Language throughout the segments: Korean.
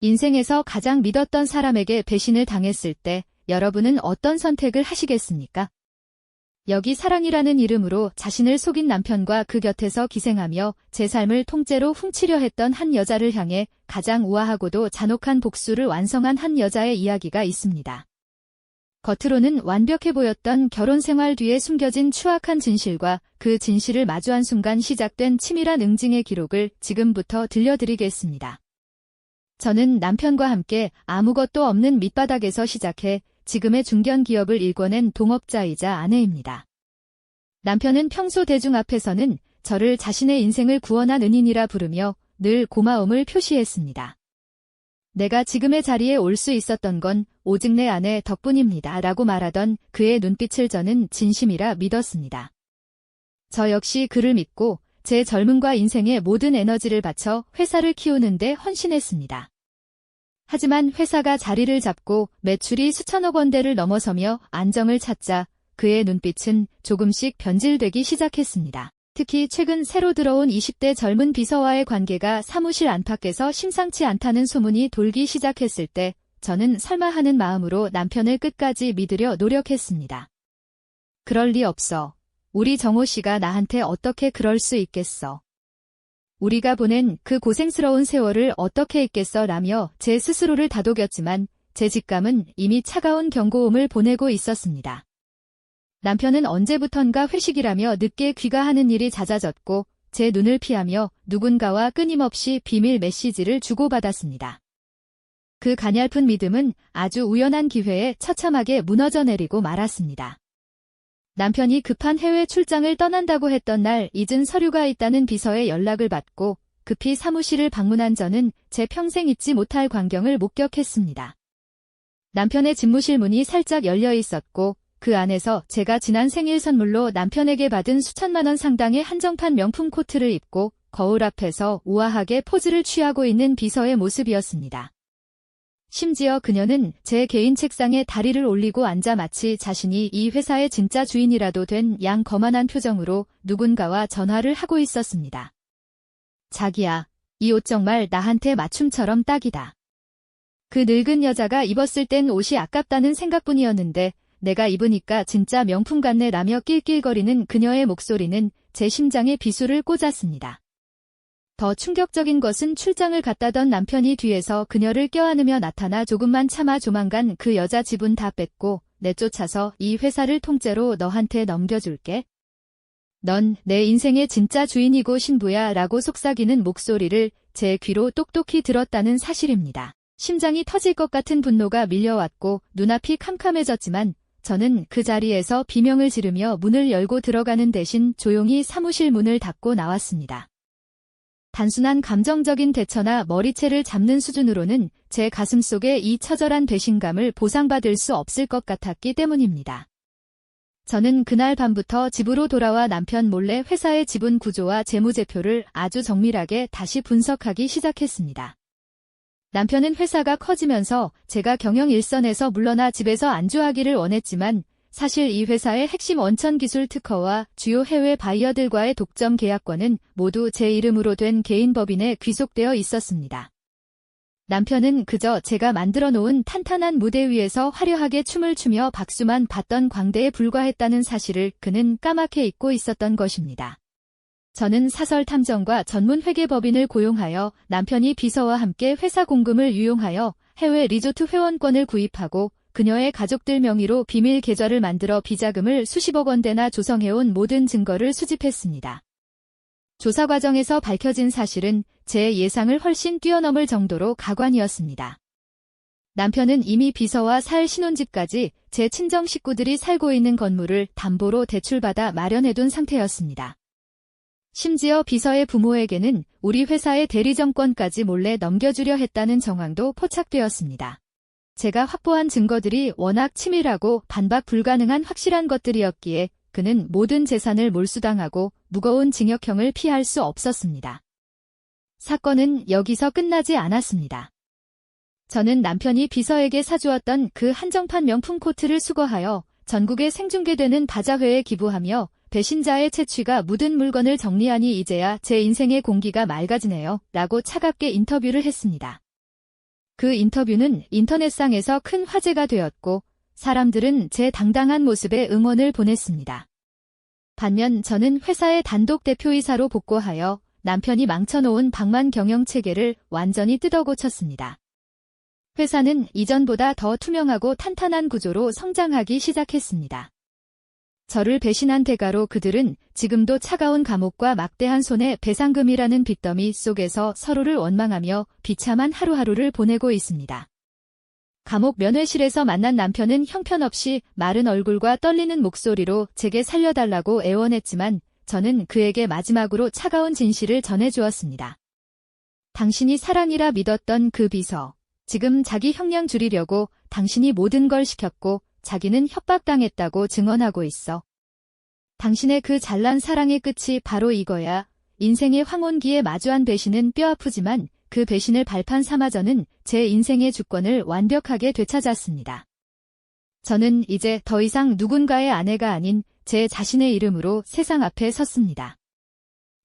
인생에서 가장 믿었던 사람에게 배신을 당했을 때 여러분은 어떤 선택을 하시겠습니까? 여기 사랑이라는 이름으로 자신을 속인 남편과 그 곁에서 기생하며 제 삶을 통째로 훔치려 했던 한 여자를 향해 가장 우아하고도 잔혹한 복수를 완성한 한 여자의 이야기가 있습니다. 겉으로는 완벽해 보였던 결혼 생활 뒤에 숨겨진 추악한 진실과 그 진실을 마주한 순간 시작된 치밀한 응징의 기록을 지금부터 들려드리겠습니다. 저는 남편과 함께 아무것도 없는 밑바닥에서 시작해 지금의 중견 기업을 일궈낸 동업자이자 아내입니다. 남편은 평소 대중 앞에서는 저를 자신의 인생을 구원한 은인이라 부르며 늘 고마움을 표시했습니다. 내가 지금의 자리에 올 수 있었던 건 오직 내 아내 덕분입니다. 라고 말하던 그의 눈빛을 저는 진심이라 믿었습니다. 저 역시 그를 믿고 제 젊음과 인생의 모든 에너지를 바쳐 회사를 키우는데 헌신했습니다. 하지만 회사가 자리를 잡고 매출이 수천억 원대를 넘어서며 안정을 찾자 그의 눈빛은 조금씩 변질되기 시작했습니다. 특히 최근 새로 들어온 20대 젊은 비서와의 관계가 사무실 안팎에서 심상치 않다는 소문이 돌기 시작했을 때 저는 설마 하는 마음으로 남편을 끝까지 믿으려 노력했습니다. 그럴 리 없어. 우리 정호 씨가 나한테 어떻게 그럴 수 있겠어. 우리가 보낸 그 고생스러운 세월을 어떻게 잊겠어 라며 제 스스로를 다독였지만 제 직감은 이미 차가운 경고음을 보내고 있었습니다. 남편은 언제부턴가 회식이라며 늦게 귀가하는 일이 잦아졌고 제 눈을 피하며 누군가와 끊임없이 비밀 메시지를 주고받았습니다. 그 가냘픈 믿음은 아주 우연한 기회에 처참하게 무너져 내리고 말았습니다. 남편이 급한 해외 출장을 떠난다고 했던 날 잊은 서류가 있다는 비서의 연락을 받고 급히 사무실을 방문한 저는 제 평생 잊지 못할 광경을 목격했습니다. 남편의 집무실 문이 살짝 열려 있었고 그 안에서 제가 지난 생일 선물로 남편에게 받은 수천만 원 상당의 한정판 명품 코트를 입고 거울 앞에서 우아하게 포즈를 취하고 있는 비서의 모습이었습니다. 심지어 그녀는 제 개인 책상에 다리를 올리고 앉아 마치 자신이 이 회사의 진짜 주인이라도 된 양 거만한 표정으로 누군가와 전화를 하고 있었습니다. 자기야, 이 옷 정말 나한테 맞춤처럼 딱이다. 그 늙은 여자가 입었을 땐 옷이 아깝다는 생각뿐이었는데 내가 입으니까 진짜 명품 같네 라며 낄낄거리는 그녀의 목소리는 제 심장에 비수를 꽂았습니다. 더 충격적인 것은 출장을 갔다던 남편이 뒤에서 그녀를 껴안으며 나타나 조금만 참아 조만간 그 여자 집은 다 뺐고 내쫓아서 이 회사를 통째로 너한테 넘겨줄게. 넌 내 인생의 진짜 주인이고 신부야 라고 속삭이는 목소리를 제 귀로 똑똑히 들었다는 사실입니다. 심장이 터질 것 같은 분노가 밀려왔고 눈앞이 캄캄해졌지만 저는 그 자리에서 비명을 지르며 문을 열고 들어가는 대신 조용히 사무실 문을 닫고 나왔습니다. 단순한 감정적인 대처나 머리채를 잡는 수준으로는 제 가슴 속에 이 처절한 배신감을 보상받을 수 없을 것 같았기 때문입니다. 저는 그날 밤부터 집으로 돌아와 남편 몰래 회사의 지분 구조와 재무제표를 아주 정밀하게 다시 분석하기 시작했습니다. 남편은 회사가 커지면서 제가 경영 일선에서 물러나 집에서 안주하기를 원했지만 사실 이 회사의 핵심 원천 기술 특허와 주요 해외 바이어들과의 독점 계약권은 모두 제 이름으로 된 개인 법인에 귀속되어 있었습니다. 남편은 그저 제가 만들어 놓은 탄탄한 무대 위에서 화려하게 춤을 추며 박수만 받던 광대에 불과했다는 사실을 그는 까맣게 잊고 있었던 것입니다. 저는 사설 탐정과 전문 회계법인을 고용하여 남편이 비서와 함께 회사 공금을 유용하여 해외 리조트 회원권을 구입하고 그녀의 가족들 명의로 비밀 계좌를 만들어 비자금을 수십억 원대나 조성해온 모든 증거를 수집했습니다. 조사 과정에서 밝혀진 사실은 제 예상을 훨씬 뛰어넘을 정도로 가관이었습니다. 남편은 이미 비서와 살 신혼집까지 제 친정 식구들이 살고 있는 건물을 담보로 대출받아 마련해둔 상태였습니다. 심지어 비서의 부모에게는 우리 회사의 대리점권까지 몰래 넘겨주려 했다는 정황도 포착되었습니다. 제가 확보한 증거들이 워낙 치밀하고 반박 불가능한 확실한 것들이었기에 그는 모든 재산을 몰수당하고 무거운 징역형을 피할 수 없었습니다. 사건은 여기서 끝나지 않았습니다. 저는 남편이 비서에게 사주었던 그 한정판 명품 코트를 수거하여 전국에 생중계되는 바자회에 기부하며 배신자의 채취가 묻은 물건을 정리하니 이제야 제 인생의 공기가 맑아지네요. 라고 차갑게 인터뷰를 했습니다. 그 인터뷰는 인터넷상에서 큰 화제가 되었고 사람들은 제 당당한 모습에 응원을 보냈습니다. 반면 저는 회사의 단독 대표이사로 복고하여 남편이 망쳐놓은 방만 경영 체계를 완전히 뜯어고쳤습니다. 회사는 이전보다 더 투명하고 탄탄한 구조로 성장하기 시작했습니다. 저를 배신한 대가로 그들은 지금도 차가운 감옥과 막대한 손해 배상금이라는 빚더미 속에서 서로를 원망하며 비참한 하루하루를 보내고 있습니다. 감옥 면회실에서 만난 남편은 형편없이 마른 얼굴과 떨리는 목소리로 제게 살려달라고 애원했지만 저는 그에게 마지막으로 차가운 진실을 전해주었습니다. 당신이 사랑이라 믿었던 그 비서, 지금 자기 형량 줄이려고 당신이 모든 걸 시켰고 자기는 협박당했다고 증언하고 있어. 당신의 그 잘난 사랑의 끝이 바로 이거야. 인생의 황혼기에 마주한 배신은 뼈아프지만 그 배신을 발판 삼아 저는 제 인생의 주권을 완벽하게 되찾았습니다. 저는 이제 더 이상 누군가의 아내가 아닌 제 자신의 이름으로 세상 앞에 섰습니다.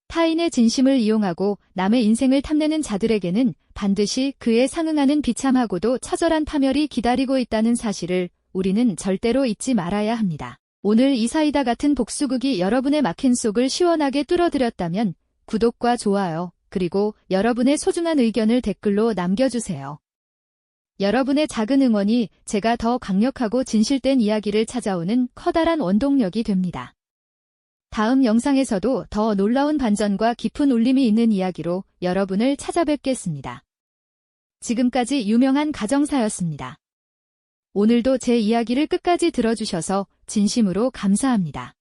타인의 진심을 이용하고 남의 인생을 탐내는 자들에게는 반드시 그에 상응하는 비참하고도 처절한 파멸이 기다리고 있다는 사실을 우리는 절대로 잊지 말아야 합니다. 오늘 이 사이다 같은 복수극이 여러분의 막힌 속을 시원하게 뚫어드렸다면 구독과 좋아요, 그리고 여러분의 소중한 의견을 댓글로 남겨주세요. 여러분의 작은 응원이 제가 더 강력하고 진실된 이야기를 찾아오는 커다란 원동력이 됩니다. 다음 영상에서도 더 놀라운 반전과 깊은 울림이 있는 이야기로 여러분을 찾아뵙겠습니다. 지금까지 유명한 가정사였습니다. 오늘도 제 이야기를 끝까지 들어주셔서 진심으로 감사합니다.